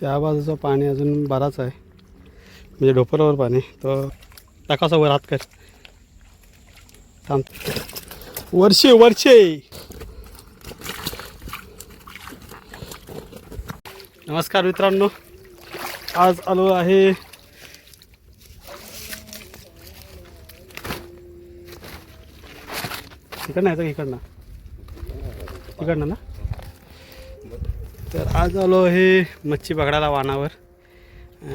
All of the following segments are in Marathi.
त्या बाजूचं पाणी अजून बराच आहे. म्हणजे ढोपरावर पाणी. तर टाकासा वर हात कर. थांब. वर्षे वर्षे नमस्कार मित्रांनो. आज आलो आहे. इकडनं आहे इकडनं? इकडनं ना? तर आज आलो आहे मच्छी पकडायला वानावर.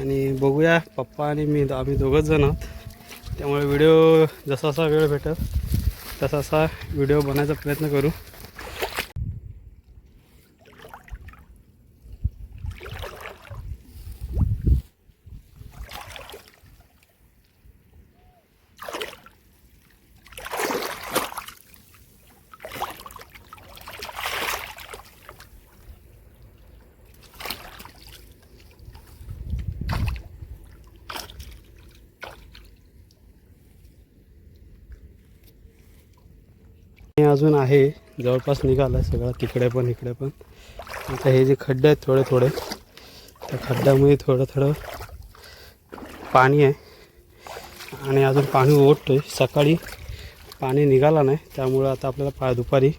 आणि बघूया पप्पा आणि मी आम्ही दोघंच जण आहोत. त्यामुळे व्हिडिओ जसा वेळ भेटत तसा असा व्हिडिओ बनायचा प्रयत्न करू. अजून आहे. जवळपास निघालं आहे सगळं तिकडे पण इकडे पण. आता हे जे खड्डे आहेत थोडे थोडे. त्या खड्ड्यामध्ये थोडं थोडं पाणी आहे. आणि अजून पाणी ओढतो आहे सकाळी पाणी निघाला नाही. त्यामुळं आता आपल्याला पा दुपारी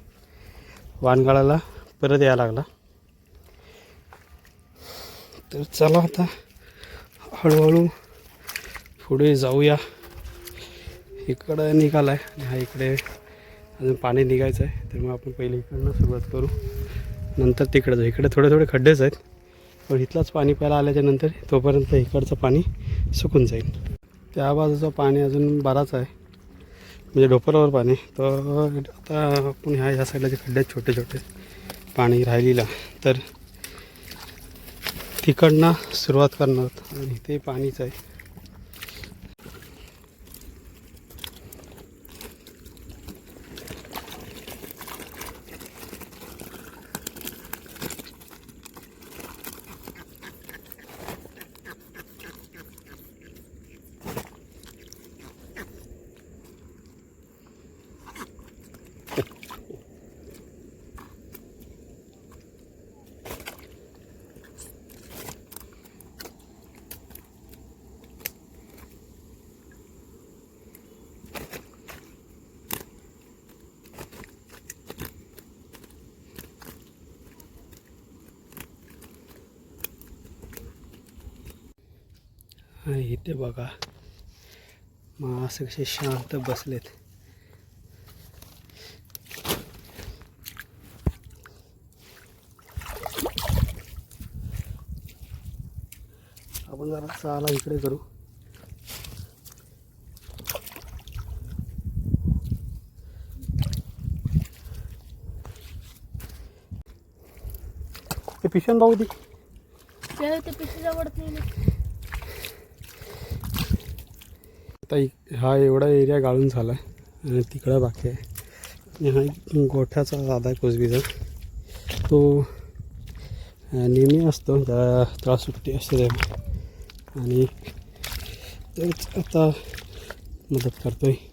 वानगाळाला परत यायला लागला. तर चला आता हळूहळू पुढे जाऊया. इकडं निघाला आहे हा इकडे अजून पाणी निघायचं आहे त्यामुळे आपण पहिले इकडनं सुरुवात करू. नंतर तिकडं जाऊ. इकडे थोडे थोडे खड्डेच आहेत पण इथलाच पाणी प्यायला आल्याच्यानंतर तोपर्यंत इकडचं पाणी सुकून जाईल. त्या बाजूचं पाणी अजून बराच आहे म्हणजे ढोपरावर पाणी. तर आता आपण ह्या ह्या साईडला जे खड्डे आहेत छोटे छोटे पाणी राहिलेलं तर तिकडनं सुरुवात करणार आणि ते पाणीच आहे. आणि इथे बघा मासे कसे शांत बसलेत. आपण जरा चाला इकडे करू. ते पिशन भाऊ ती ते आवडत नाही. आता हा एवढा एरिया गाळून झाला आहे आणि तिकडं बाकी आहे. आणि हा एक गोठ्याचा दादा आहे कोसबीचा तो नेहमी असतो. त्याला त्रास सुट्टी असते तेव्हा. आणि तेच आता मदत करतो आहे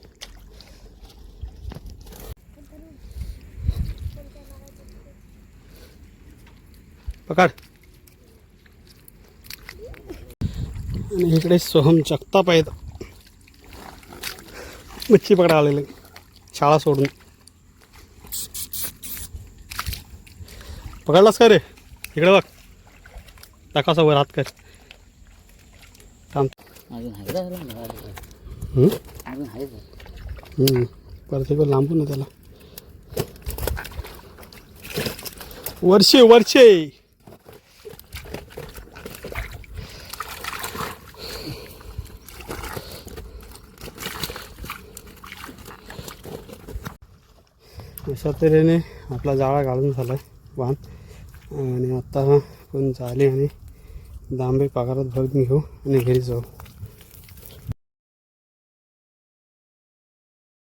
पकड. आणि इकडे सोहम जगताप आहेत. मच्छी पकडा आलेले शाळा सोडून पकडलास का रे। इकडे बघ टाकासा वर हात कर थांब अजून परत एक लांबून त्याला वर्षे वर्षे। अशा तऱ्हेने आपला जाळा घालून झाला आहे वाहन. आणि आत्ता कोण जाळे आणि दांबे पागारात भरून घेऊ आणि घरी जाऊ.